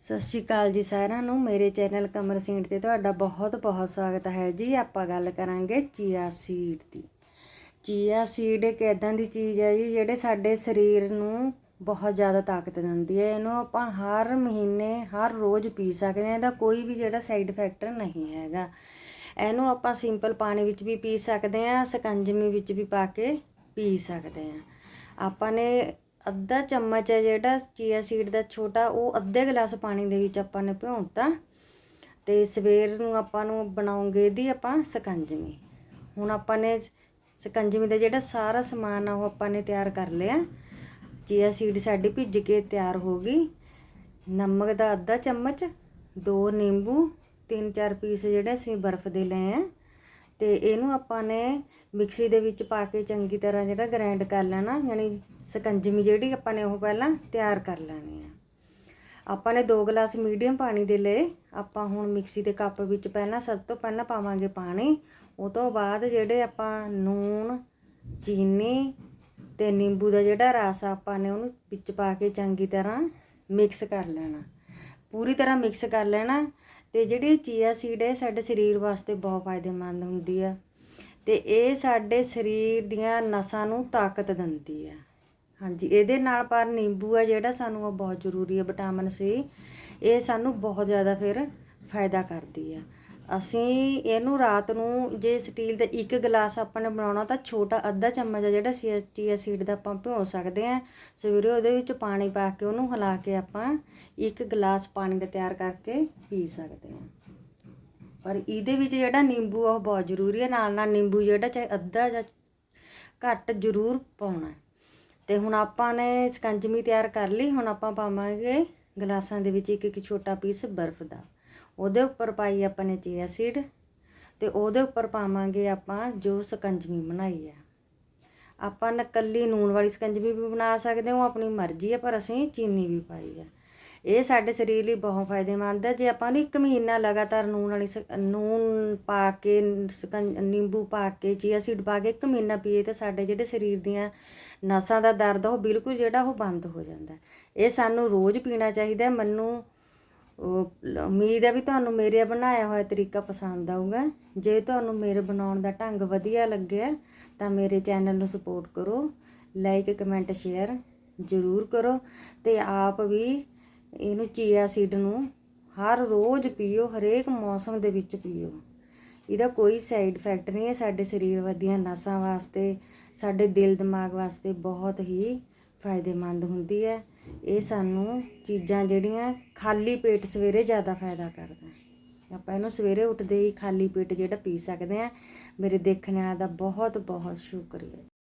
ਸਤਿ ਸ਼੍ਰੀ ਅਕਾਲ ਜੀ ਸਾਰਿਆਂ ਨੂੰ। ਮੇਰੇ ਚੈਨਲ ਕਮਰ ਸੀਟ ਤੇ ਤੁਹਾਡਾ ਬਹੁਤ ਬਹੁਤ ਸਵਾਗਤ ਹੈ ਜੀ। ਆਪਾਂ ਗੱਲ ਕਰਾਂਗੇ ਚੀਆ ਸੀਡ ਦੀ। ਚੀਆ ਸੀਡ ਇੱਕ ਇਦਾਂ ਦੀ ਚੀਜ਼ ਹੈ ਜੀ, ਜਿਹੜੇ ਸਾਡੇ ਸਰੀਰ ਨੂੰ ਬਹੁਤ ਜ਼ਿਆਦਾ ਤਾਕਤ ਦਿੰਦੀ ਹੈ। ਇਹਨੂੰ ਆਪਾਂ ਹਰ ਮਹੀਨੇ, ਹਰ ਰੋਜ਼ ਪੀ ਸਕਦੇ ਹਾਂ। ਇਹਦਾ ਕੋਈ ਵੀ ਜਿਹੜਾ ਸਾਈਡ ਇਫੈਕਟ ਨਹੀਂ ਹੈਗਾ। ਇਹਨੂੰ ਆਪਾਂ ਸਿੰਪਲ ਪਾਣੀ ਵਿੱਚ ਵੀ ਪੀ ਸਕਦੇ ਹਾਂ, ਸਕੰਜਮੀ ਵਿੱਚ ਵੀ ਪਾ ਕੇ ਪੀ ਸਕਦੇ ਹਾਂ। ਆਪਾਂ ਨੇ ਅੱਧਾ ਚਮਚ ਹੈ ਜਿਹੜਾ ਚੀਆ ਸੀਡ ਦਾ ਛੋਟਾ, ਉਹ ਅੱਧੇ ਗਲਾਸ ਪਾਣੀ ਦੇ ਵਿੱਚ ਆਪਾਂ ਨੇ ਭਿਉਂਤਾ ਤੇ ਸਵੇਰ ਨੂੰ ਆਪਾਂ ਨੂੰ ਬਣਾਉਂਗੇ ਦੀ ਆਪਾਂ ਸਕੰਜਮੀ ਹੁਣ ਆਪਾਂ ਨੇ ਸਕੰਜਮੀ ਦਾ ਜਿਹੜਾ ਸਾਰਾ ਸਮਾਨ ਆ, ਉਹ ਆਪਾਂ ਨੇ ਤਿਆਰ ਕਰ ਲਿਆ। ਚੀਆ ਸੀਡ ਸਾਡੀ ਭਿੱਜ ਕੇ ਤਿਆਰ ਹੋ ਗਈ। ਨਮਕ ਦਾ ਅੱਧਾ ਚਮਚ, ਦੋ ਨਿੰਬੂ, ਤਿੰਨ ਚਾਰ ਪੀਸ ਜਿਹੜੇ ਅਸੀਂ ਬਰਫ਼ ਦੇ ਲਏ ਆ। ਤੇ ਇਹਨੂੰ ਆਪਾਂ ਨੇ ਮਿਕਸੀ ਦੇ ਵਿੱਚ ਪਾ ਕੇ ਚੰਗੀ ਤਰ੍ਹਾਂ ਜਿਹੜਾ ਗ੍ਰਾਈਂਡ ਕਰ ਲੈਣਾ, ਯਾਨੀ ਸਕੰਜਮੀ ਜਿਹੜੀ ਆਪਾਂ ਨੇ ਉਹ ਪਹਿਲਾਂ ਤਿਆਰ ਕਰ ਲੈਣੀ ਆ। ਆਪਾਂ ਨੇ 2 ਗਲਾਸ ਮੀਡੀਅਮ ਪਾਣੀ ਦੇ ਲਏ। ਆਪਾਂ ਹੁਣ ਮਿਕਸੀ ਦੇ ਕੱਪ ਵਿੱਚ ਪਹਿਲਾਂ ਸਭ ਤੋਂ ਪਹਿਲਾਂ ਪਾਵਾਂਗੇ ਪਾਣੀ। ਉਹ ਤੋਂ ਬਾਅਦ ਜਿਹੜੇ ਆਪਾਂ ਨੂਣ, ਚੀਨੀ ਤੇ ਨਿੰਬੂ ਦਾ ਜਿਹੜਾ ਰਸ ਆਪਾਂ ਨੇ ਉਹਨੂੰ ਵਿੱਚ ਪਾ ਕੇ ਚੰਗੀ ਤਰ੍ਹਾਂ ਮਿਕਸ ਕਰ ਲੈਣਾ। ਪੂਰੀ ਤਰ੍ਹਾਂ ਮਿਕਸ ਕਰ ਲੈਣਾ। ਤੇ ਜਿਹੜੀ ਚੀਆ ਸੀਡ ਹੈ, ਸਾਡੇ ਸਰੀਰ ਵਾਸਤੇ ਬਹੁਤ ਫਾਇਦੇਮੰਦ ਹੁੰਦੀ ਆ। ਤੇ ਇਹ ਸਾਡੇ ਸਰੀਰ ਦੀਆਂ ਨਸਾਂ ਨੂੰ ਤਾਕਤ ਦਿੰਦੀ ਆ। ਹਾਂਜੀ, ਇਹਦੇ ਨਾਲ ਪਰ ਨਿੰਬੂ ਆ ਜਿਹੜਾ ਸਾਨੂੰ ਉਹ ਬਹੁਤ ਜ਼ਰੂਰੀ ਹੈ ਵਿਟਾਮਿਨ ਸੀ। ਇਹ ਸਾਨੂੰ ਬਹੁਤ ਜ਼ਿਆਦਾ ਫਿਰ ਫਾਇਦਾ ਕਰਦੀ ਆ। ਅਸੀਂ ਇਹਨੂੰ ਰਾਤ ਨੂੰ ਜੇ ਸਟੀਲ ਦਾ ਇੱਕ ਗਲਾਸ ਆਪਾਂ ਨੇ ਬਣਾਉਣਾ ਤਾਂ ਛੋਟਾ ਅੱਧਾ ਚਮਚ ਆ ਜਿਹੜਾ ਚੀਆ ਸੀਡ ਦਾ ਆਪਾਂ ਭਿਓ ਸਕਦੇ ਆ ਸਵੇਰੇ ਉਹਦੇ ਵਿੱਚ ਪਾਣੀ ਪਾ ਕੇ ਉਹਨੂੰ ਹਿਲਾ ਕੇ ਆਪਾਂ ਇੱਕ ਗਲਾਸ ਪਾਣੀ ਦਾ ਤਿਆਰ ਕਰਕੇ ਪੀ ਸਕਦੇ ਆ ਪਰ ਇਹਦੇ ਵਿੱਚ ਜਿਹੜਾ ਨਿੰਬੂ ਆ, ਉਹ ਬਹੁਤ ਜ਼ਰੂਰੀ ਹੈ ਨਾਲ ਨਾਲ ਨਿੰਬੂ ਜਿਹੜਾ ਚਾਹੇ ਅੱਧਾ ਜਾਂ ਘੱਟ ਜ਼ਰੂਰ ਪਾਉਣਾ ਤੇ ਹੁਣ ਆਪਾਂ ਨੇ ਸਕੰਜਮੀ ਤਿਆਰ ਕਰ ਲਈ। ਹੁਣ ਆਪਾਂ ਪਾਵਾਂਗੇ ਗਲਾਸਾਂ ਦੇ ਵਿੱਚ ਇੱਕ ਇੱਕ ਛੋਟਾ ਪੀਸ ਬਰਫ਼ ਦਾ। ਉਹਦੇ ਉੱਪਰ ਪਾਈ ਆਪਾਂ ਨੇ ਚੀਆ ਸੀਡ ਤੇ ਉਹਦੇ ਉੱਪਰ ਪਾਵਾਂਗੇ ਆਪਾਂ ਜੋ ਸਕੰਜਮੀ ਬਣਾਈ ਆ। ਆਪਾਂ ਨਕਲੀ ਨੂਣ ਵਾਲੀ ਸਕੰਜਮੀ ਵੀ ਬਣਾ ਸਕਦੇ ਹਾਂ ਆਪਣੀ ਮਰਜ਼ੀ ਹੈ ਪਰ ਅਸੀਂ ਚੀਨੀ ਵੀ ਪਾਈ ਆ। ਇਹ ਸਾਡੇ ਸਰੀਰ ਲਈ ਬਹੁਤ ਫਾਇਦੇਮੰਦ ਹੈ ਜੇ ਆਪਾਂ ਨੂੰ ਇੱਕ ਮਹੀਨਾ ਲਗਾਤਾਰ ਨੂਣ ਵਾਲੀ ਨੂਣ ਪਾ ਕੇ ਨਿੰਬੂ ਪਾ ਕੇ, ਚੀਆ ਸੀਡ ਪਾ ਕੇ ਇੱਕ ਮਹੀਨਾ ਪੀਏ ਤਾਂ ਸਾਡੇ ਜਿਹੜੇ ਸਰੀਰ ਦੀਆਂ ਨਸਾਂ ਦਾ ਦਰਦ ਉਹ ਬਿਲਕੁਲ ਜਿਹੜਾ ਉਹ ਬੰਦ ਹੋ ਜਾਂਦਾ। ਇਹ ਸਾਨੂੰ ਰੋਜ਼ ਪੀਣਾ ਚਾਹੀਦਾ, ਮੈਨੂੰ ਉਮੀਦ ਹੈ ਵੀ ਤੁਹਾਨੂੰ ਮੇਰੇ ਬਣਾਇਆ ਹੋਇਆ ਤਰੀਕਾ ਪਸੰਦ ਆਊਗਾ। ਜੇ ਤੁਹਾਨੂੰ ਮੇਰੇ ਬਣਾਉਣ ਦਾ ਢੰਗ ਵਧੀਆ ਲੱਗਿਆ, ਤਾਂ ਮੇਰੇ ਚੈਨਲ ਨੂੰ ਸਪੋਰਟ ਕਰੋ, ਲਾਈਕ, ਕਮੈਂਟ, ਸ਼ੇਅਰ ਜ਼ਰੂਰ ਕਰੋ ਤੇ ਆਪ ਵੀ ਇਹਨੂੰ ਚੀਆ ਸੀਡ ਨੂੰ ਹਰ ਰੋਜ਼ ਪੀਓ, ਹਰੇਕ ਮੌਸਮ ਦੇ ਵਿੱਚ ਪੀਓ। ਇਹਦਾ ਕੋਈ ਸਾਈਡ ਇਫੈਕਟ ਨਹੀਂ ਹੈ, ਸਾਡੇ ਸਰੀਰ ਵਧੀਆ ਨਸਾਂ ਵਾਸਤੇ, ਸਾਡੇ ਦਿਲ ਦਿਮਾਗ ਵਾਸਤੇ ਬਹੁਤ ਹੀ ਫਾਇਦੇਮੰਦ ਹੁੰਦੀ ਹੈ। ਇਹ ਸਾਨੂੰ ਚੀਜ਼ਾਂ ਜਿਹੜੀਆਂ ਖਾਲੀ ਪੇਟ ਸਵੇਰੇ ਜ਼ਿਆਦਾ ਫਾਇਦਾ ਕਰਦਾ ਆਪਾਂ ਇਹਨੂੰ ਸਵੇਰੇ ਉੱਠਦੇ ਹੀ ਖਾਲੀ ਪੇਟ ਜਿਹੜਾ ਪੀ ਸਕਦੇ ਆ ਮੇਰੇ ਦੇਖਣ ਵਾਲਾ ਦਾ ਬਹੁਤ ਬਹੁਤ ਸ਼ੁਕਰੀਆ।